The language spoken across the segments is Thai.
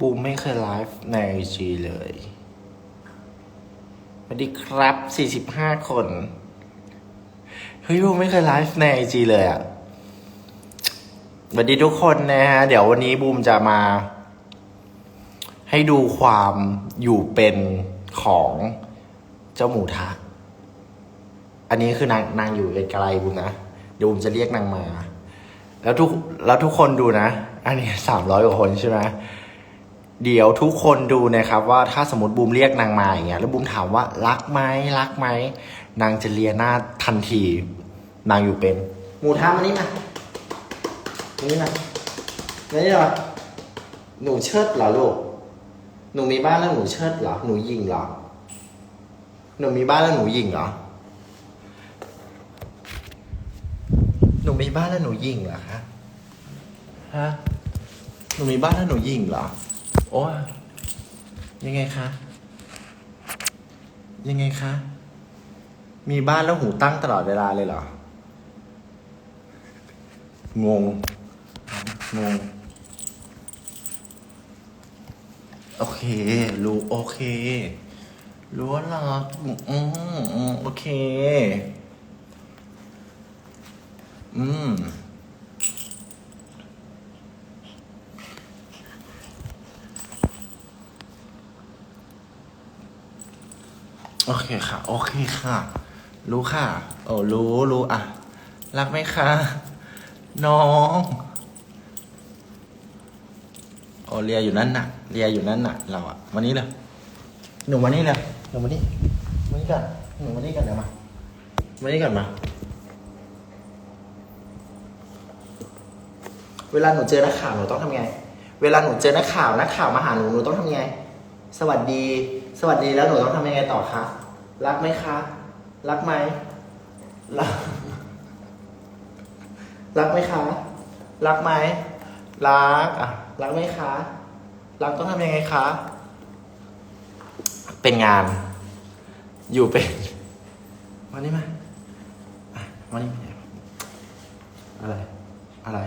บูมไม่เคยไลฟ์ในไอจีเลยสวัสดีครับ 45 คน เฮ้ยบูมไม่เคยไลฟ์ในไอจีเลยอะ่ะสวัสดีทุกคนนะฮะ เดี๋ยววันนี้บูมจะมา ให้ดูความอยู่เป็นของเจ้าหมูทะ อันนี้คือนางนางอยู่ไกลๆบูมนะ เดี๋ยวบูมจะเรียกนางมา แล้วทุกแล้วทุกคนดูนะ อันนี้สามร้อยกว่าคนใช่ไหม เดี๋ยวทุกคนดูนะครับว่าถ้าสมมติบูมเรียกนางมาอย่างเงี้ยแล้วบูมถามว่ารักไหมรักไหมนางจะเลียหน้าทันที นางอยู่เป็น หมูท้ามานี่มามานี่มามานี่เหรอหนูเชิดเหรอลูกหนูมีบ้านแล้วหนูเชิดเหรอหนูยิงเหรอหนูมีบ้านแล้วหนูยิงเหรอหนูมีบ้านแล้วหนูยิงเหรอคะฮะหนูมีบ้านแล้วหนูยิงเหรอ โอ้ยยังไงคะ ยังไงคะ มีบ้านแล้วหูตั้งตลอดเวลาเลยเหรอ งง งง โอเค รู้โอเค รู้ว่ารักอืมอืมอืมโอเค อืม โอเคค่ะ โอเคค่ะ รู้ค่ะ โอ้รู้รู้อะ รักไหมคะ น้องโอ้เรียอยู่นั่นน่ะ เรียอยู่นั่นน่ะ เราอะวันนี้เลยหนูมานี่เลยหนูมานี่มานี่กันหนูมานี่กันเดี๋ยวมามานี่กันมา เวลาหนูเจอนักข่าวหนูต้องทำไง เวลาหนูเจอนักข่าวนักข่าวมาหาหนูหนูต้องทำไง สวัสดี สวัสดีแล้วหนูต้องทำยังไงต่อคะ รักไหมคะ รักไหมรักรักไหมคะ รักไหมรักอะ รักไหมคะ รักต้องทำยังไงคะ เป็นงาน อยู่เป็นมานี่มาอะมานี่มาอะไร อะไร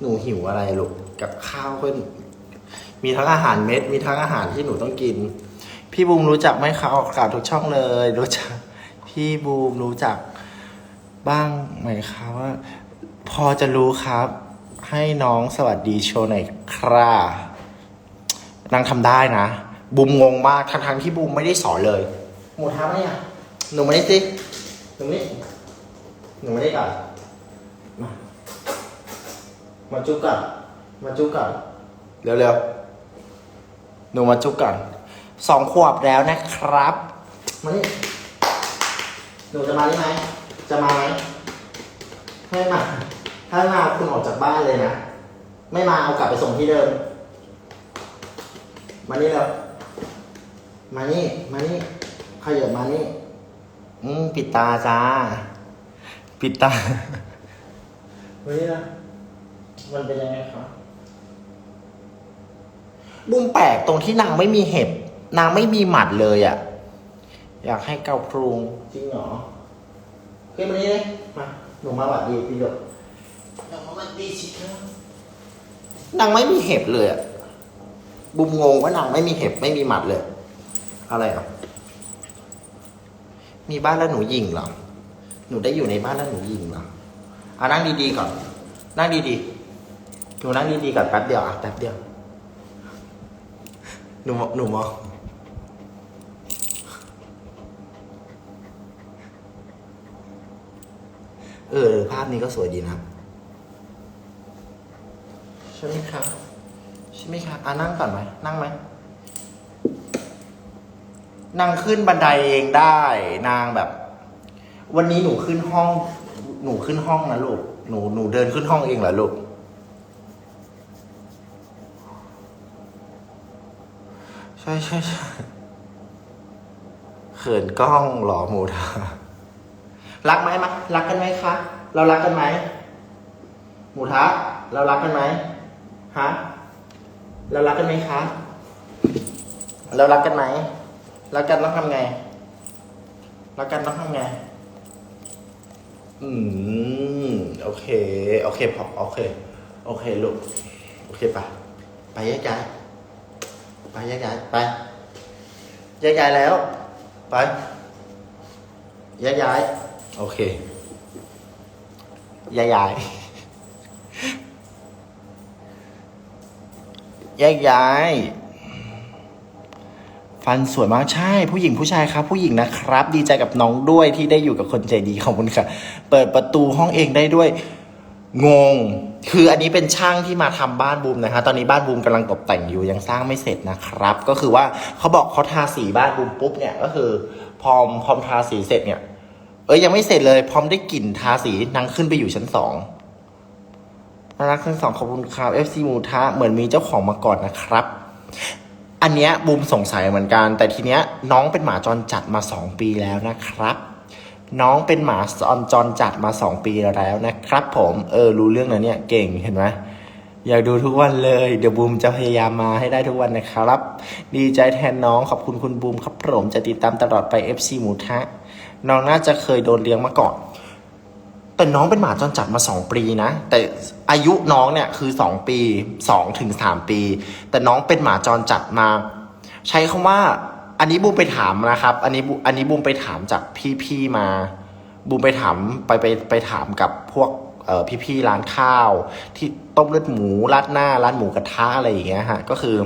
หนูหิวอะไรลูก กับข้าวก็มีทั้งอาหารเม็ด มีทั้งอาหารที่หนูต้องกิน พี่บูมรู้จักไหมคะออกข่าวทุกช่องเลย รู้จัก พี่บูมรู้จักบ้างไหมคะว่า พอจะรู้ครับ ให้น้องสวัสดีโชว์หน่อยครับนางทำได้นะ บูมงงมากทั้งทั้งที่บูมไม่ได้สอนเลย หมูท้าไหมอะหนูมานี่สิหนูมนี่หนูมานี่ก่อนมามาจุกก่อนมาจุกก่อนเร็วๆหนูมาจุกก่อน สองขวบแล้วนะครับมานี่หนูจะมาได้ไหม จะมาไหมให้มา ถ้าไม่มาคุณออกจากบ้านเลยนะ ไม่มาเอากลับไปส่งที่เดิม มานี่เร็วมานี่ มานี่ขยับมานี่ อืมปิดตาจ้า ปิดตา มานี่นะมันเป็นยังไงครับบุ้มแปลกตรงที่นางไม่มีเห็บ นางไม่มีหมัดเลยอะ่ะ อยากให้เกาพรุงจริงเหรอขึ้นมานี่เลยมาหนูมาหวัดดีพี่หยกหนูมาหวัดดีสิครับนางไม่มีเห็บเลยอะ่ะบุ้มงงว่านางไม่มีเห็บไม่มีหมัดเลย อะไรอะมีบ้านแล้วหนูยิงเหรอหนูได้อยู่ในบ้านแล้วหนูยิงเหรออะนั่งดีๆก่อน นั่งดีๆหนูนั่งดีๆก่อนแป๊บเดียวอะแป๊บเดียวหนูมองหนูมอง เออ ภาพนี้ก็สวยดีนะ ใช่ไหมครับ ใช่ไหมครับอะนั่งก่อนไหม นั่งไหมนั่งขึ้นบันไดเองได้ นางแบบ วันนี้หนูขึ้นห้อง หนูขึ้นห้องนะลูก หนู หนูเดินขึ้นห้องเองเหรอลูก ใช่ใช่ใช่เขินกล้องเหรอหมูทา รักไหมมะรักกันไหมคะ เรารักกันไหมหมูทะเรารักกันไหมฮะเรารักกันไหมคะ เรารักกันไหมรักกันต้องทำไงรักกันต้องทำไงอืมโอเค โอเคพอโอเค โอเคลูกโอเคปะไปแยกย้ายไปแยกย้ายไปแยกย้ายแล้ว ไปแยกย้าย โอเคยกย้ายแยกย้าย ฟันสวยมากใช่ ผู้หญิงผู้ชายครับ ผู้หญิงนะครับ ดีใจกับน้องด้วยที่ได้อยู่กับคนใจดีของคุณค่ะ เปิดประตูห้องเองได้ด้วย งง คืออันนี้เป็นช่างที่มาทำบ้านบูมนะฮะตอนนี้บ้านบูมกำลังตกแต่งอยู่ยังสร้างไม่เสร็จนะครับ ก็คือว่าเขาบอกเขาทาสีบ้านบูมปุ๊บเนี่ย ก็คือ พอมพอมทาสีเสร็จเนี่ย เอ้ยยังไม่เสร็จเลย พร้อมได้กลิ่นทาสีนางขึ้นไปอยู่ชั้นสองน่ารักทั้งสองขอบคุณครับ FC มูทะเหมือนมีเจ้าของมาก่อนนะครับ อันเนี้ยบูมสงสัยเหมือนกัน แต่ทีเนี้ยน้องเป็นหมาจรจัดมาสองปีแล้วนะครับ น้องเป็นหมาจรจรจัดมาสองปีแล้วนะครับ ผมเออรู้เรื่องนะเนี่ยเก่งเห็นไหมอยากดูทุกวันเลย เดี๋ยวบูมจะพยายามมาให้ได้ทุกวันนะครับ ดีใจแทนน้องขอบคุณคุณบูมครับผมจะติดตามตลอดไป FC หมูทะ น้องน่าจะเคยโดนเลี้ยงมาก่อน แต่น้องเป็นหมาจรจัดมาสองปีนะ แต่อายุน้องเนี่ยคือสองปีสองถึงสามปี แต่น้องเป็นหมาจรจัดมา ใช้คำว่า อันนี้บูมไปถามนะครับ อันนี้บูอันนี้บูมไปถามจากพี่ๆมา บูมไปถามไปไปไปถามกับพวกพี่ๆร้านข้าว ที่ต้มเลือดหมูราดหน้าร้านหมูกระทะอะไรอย่างเงี้ยฮะก็คือ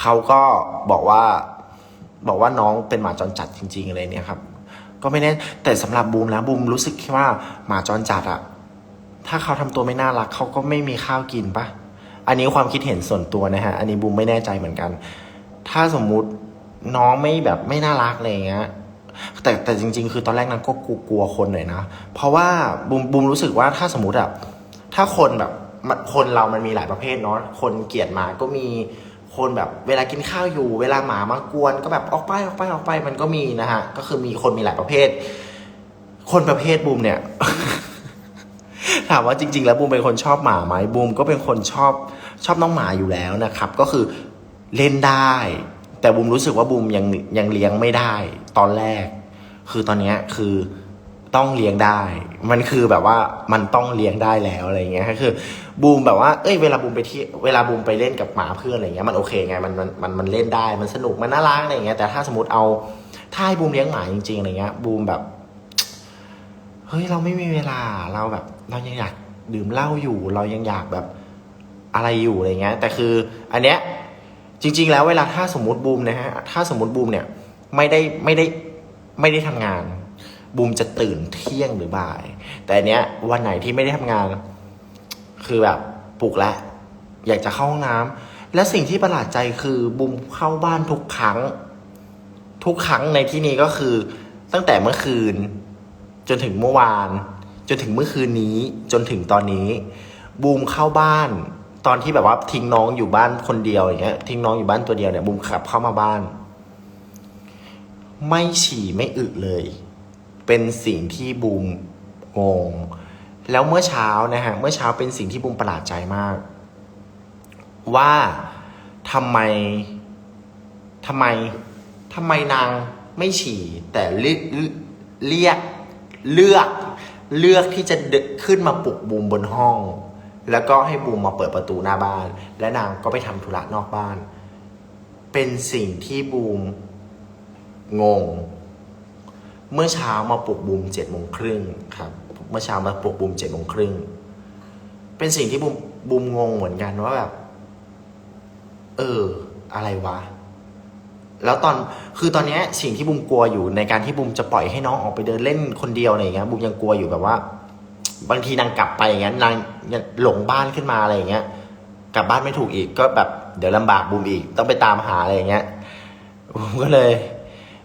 เขาก็บอกว่า บอกว่าน้องเป็นหมาจรจัดจริงๆอะไรเนี่ยครับ ก็ไม่แน่แต่สำหรับบูมแล้วบูมรู้สึกว่าหมาจรจัดอะถ้าเขาทำตัวไม่น่ารักเขาก็ไม่มีข้าวกินปะอันนี้ความคิดเห็นส่วนตัวนะฮะ อันนี้บูมไม่แน่ใจเหมือนกัน ถ้าสมมุติน้องไม่แบบไม่น่ารักอะไรอย่างเงี้ย แต่แต่จริง ๆ คือตอนแรกนั้นก็กลัวคนหน่อยนะ เพราะว่าบูมบูมรู้สึกว่าถ้าสมมติอะถ้าคนแบบคนเรามันมีหลายประเภทเนาะ คนเกลียดหมาก็มี คนแบบเวลากินข้าวอยู่ เวลาหมามากวนก็แบบออกไปออกไปออกไปมันก็มีนะฮะ ก็คือมีคนมีหลายประเภท คนประเภทบูมเนี่ย ถามว่าจริง ๆ แล้วบูมเป็นคนชอบหมาไหมบูมก็เป็นคนชอบชอบน้องหมาอยู่แล้วนะครับ ก็คือเล่นได้ แต่บูมรู้สึกว่าบูมยังยังเลี้ยงไม่ได้ ตอนแรก คือตอนนี้คือ ต้องเลี้ยงได้ มันคือแบบว่ามันต้องเลี้ยงได้แล้วอะไรเงี้ยคือบูมแบบว่าเอ้ยเวลาบูมไปที่เวลาบูมไปเล่นกับหมาเพื่อนอะไรเงี้ยมันโอเคไงมันมันมันมันเล่นได้มันสนุกมันน่ารักอะไรเงี้ยแต่ถ้าสมมติเอาถ้าให้บูมเลี้ยงหมาจริงๆอะไรเงี้ยบูมแบบเฮ้ยเราไม่มีเวลาเราแบบ เรายังอยากดื่มเหล้าอยู่ เรายังอยากแบบอะไรอยู่อะไรเงี้ย แต่คืออันเนี้ยจริง ๆ แล้วเวลาถ้าสมมติบูมนะฮะถ้าสมมติบูมเนี่ยไม่ได้ไม่ได้ไม่ได้ทำงาน บูมจะตื่นเที่ยงหรือบ่าย แต่เนี้ยวันไหนที่ไม่ได้ทำงาน คือแบบปลุกแล้วอยากจะเข้าห้องน้ำและสิ่งที่ประหลาดใจคือบูมเข้าบ้านทุกครั้ง ทุกครั้งในที่นี้ก็คือตั้งแต่เมื่อคืน จนถึงเมื่อวาน จนถึงเมื่อคืนนี้จนถึงตอนนี้ บูมเข้าบ้านตอนที่แบบว่าทิ้งน้องอยู่บ้านคนเดียวอย่างเงี้ยทิ้งน้องอยู่บ้านตัวเดียวเนี่ยบูมขับเข้ามาบ้าน ไม่ฉี่ไม่อึเลย เป็นสิ่งที่บูมงง แล้วเมื่อเช้านะฮะ เมื่อเช้าเป็นสิ่งที่บูมประหลาดใจมาก ว่าทำไมทำไมทำไมนางไม่ฉี่ แต่เลือกเรียกเลือกเลือกที่จะขึ้นมาปลุกบูมบนห้อง แล้วก็ให้บูมมาเปิดประตูหน้าบ้าน และนางก็ไปทำธุระนอกบ้าน เป็นสิ่งที่บูมงง เมื่อเช้ามาปลุกบูมเจ็ดโมงครึ่งครับ เมื่อเช้ามาปลุกบูมเจ็ดโมงครึ่ง เป็นสิ่งที่บูมบูมงงเหมือนกันว่าแบบ เออ อะไรวะ แล้วตอนคือตอนนี้สิ่งที่บูมกลัวอยู่ในการที่บูมจะปล่อยให้น้องออกไปเดินเล่นคนเดียวอะไรอย่างเงี้ยบูมยังกลัวอยู่แบบว่า บางทีนางกลับไปอย่างเงี้ยนางหลงบ้านขึ้นมาอะไรอย่างเงี้ยกลับบ้านไม่ถูกอีกก็แบบเดี๋ยวลำบากบูมอีกต้องไปตามหาอะไรอย่างเงี้ยบูมก็เลย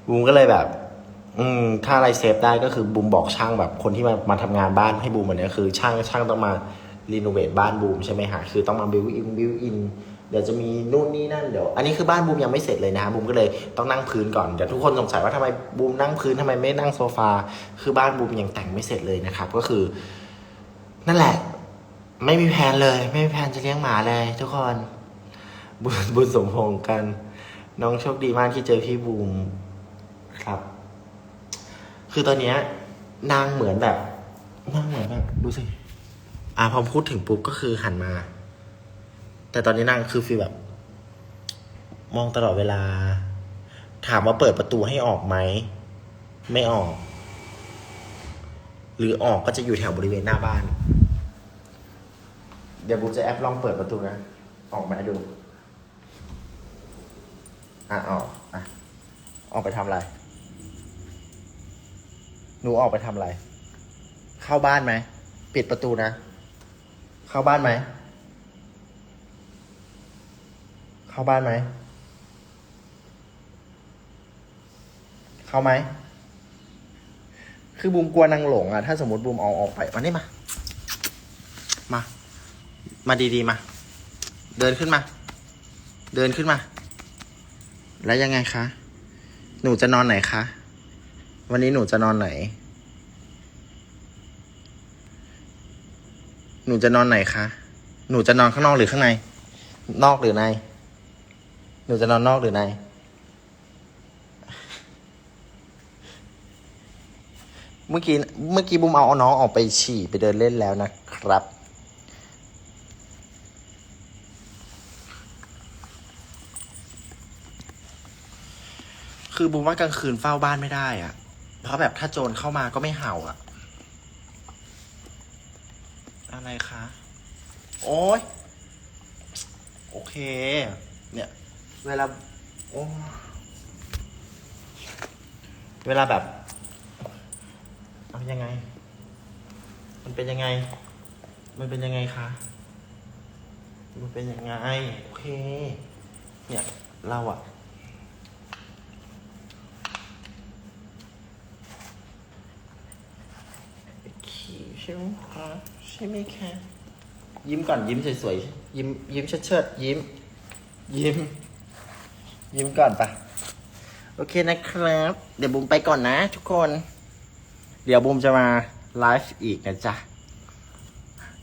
บูมก็เลยแบบ อืมถ้าอะไรเซฟได้ก็คือบูมบอกช่างแบบ คนที่มามาทำงานบ้านให้บูมวันเนี้ยคือ ช่างช่างต้องมารีโนเวทบ้านบูมใช่ไหมฮะคือต้องมาบิวอินบิวอินเดี๋ยวจะมีนู่นนี่นั่นเดี๋ยวอันนี้คือบ้านบูมยังไม่เสร็จเลยนะบูมก็เลยต้องนั่งพื้นก่อนเดี๋ยวทุกคนสงสัยว่าทำไมบูมนั่งพื้นทำไมไม่นั่งโซฟาคือบ้านบูมยังแต่งไม่เสร็จเลยนะครับ ก็คือ นั่นแหละ ไม่มีแผนเลย ไม่มีแผนจะเลี้ยงหมาเลย ทุกคนบุญบุญสมพงษ์กัน น้องโชคดีมากที่เจอพี่บูมครับ คือตอนเนี้ยนางเหมือนแบบนางเหมือนแบบดูสิ อ่าพอพูดถึงปุ๊บก็คือหันมา แต่ตอนนี้นางคือฟีลแบบ มองตลอดเวลา ถามว่าเปิดประตูให้ออกไหม ไม่ออก หรือออกก็จะอยู่แถวบริเวณหน้าบ้าน เดี๋ยวบูมจะแอปลองเปิดประตูนะ ออกมาให้ดู อะออกอะออกไปทำอะไร หนูออกไปทำอะไร เข้าบ้านไหม ปิดประตูนะ เข้าบ้านไหม เข้าบ้านไหม เข้าไหม คือบูมกลัวนางหลงอะถ้าสมมติบูมเอาออกไปมานี่มา มา มาดีๆมา เดินขึ้นมา เดินขึ้นมา แล้วยังไงคะ หนูจะนอนไหนคะ วันนี้หนูจะนอนไหน หนูจะนอนไหนคะ หนูจะนอนข้างนอกหรือข้างใน นอกหรือใน หนูจะนอนนอกหรือใน เมื่อกี้ เมื่อกี้บุมเอาน้องออกไปฉี่ไปเดินเล่นแล้วนะครับคือบุมว่ากลางคืนเฝ้าบ้านไม่ได้อะ เพราะแบบถ้าโจรเข้ามาก็ไม่เห่าอะอะไรคะ โอ้ยโอเค เนี่ย เวลา โอ้เวลาแบบเอายังไง มันเป็นยังไง มันเป็นยังไงคะ มันเป็นยังไง โอเค เนี่ย เราอะ ขี่ใช่ไหมคะใช่ไหมคะยิ้มก่อนยิ้มสวยๆ ยิ้มยิ้มเชิดๆยิ้ม ยิ้ม ยิ้มก่อนปะโอเคนะครับ เดี๋ยวบุมไปก่อนนะทุกคน เดี๋ยวบุมจะมาไลฟ์อีกนะจ๊ะ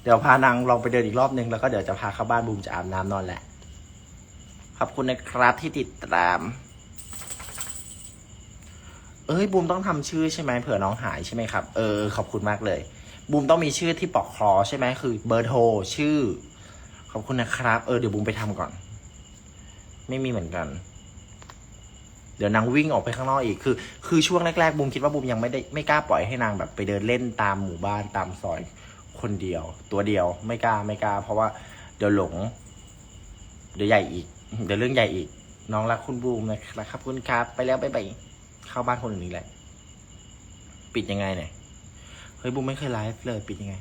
เดี๋ยวพานางลองไปเดินอีกรอบนึง แล้วก็เดี๋ยวจะพาเข้าบ้านบุมจะอาบน้ำนอนแหละ ขอบคุณนะครับที่ติดตาม เอ้ยบูมต้องทำชื่อใช่ไหมเผื่อน้องหายใช่ไหมครับ เออ ขอบคุณมากเลย บูมต้องมีชื่อที่ปอกคอใช่ไหมคือเบอร์โทรชื่อ ขอบคุณนะครับ เออเดี๋ยวบูมไปทำก่อน ไม่มีเหมือนกัน เดี๋ยวนางวิ่งออกไปข้างนอกอีกคือ คือช่วงแรกๆบูมคิดว่าบูมยังไม่ได้ไม่กล้าปล่อยให้นางแบบไปเดินเล่นตามหมู่บ้านตามซอยคนเดียว ตัวเดียวไม่กล้าไม่กล้า เพราะว่าเดี๋ยวหลง เดี๋ยวใหญ่อีก เดี๋ยวเรื่องใหญ่อีก น้องรักคุณบูมนะครับคุณครับ ไปแล้วไปไปเข้าบ้านคนอื่นอีกแหละ ปิดยังไงเนี่ย เฮ้ยบูมไม่เคยไลฟ์เลยปิดยังไง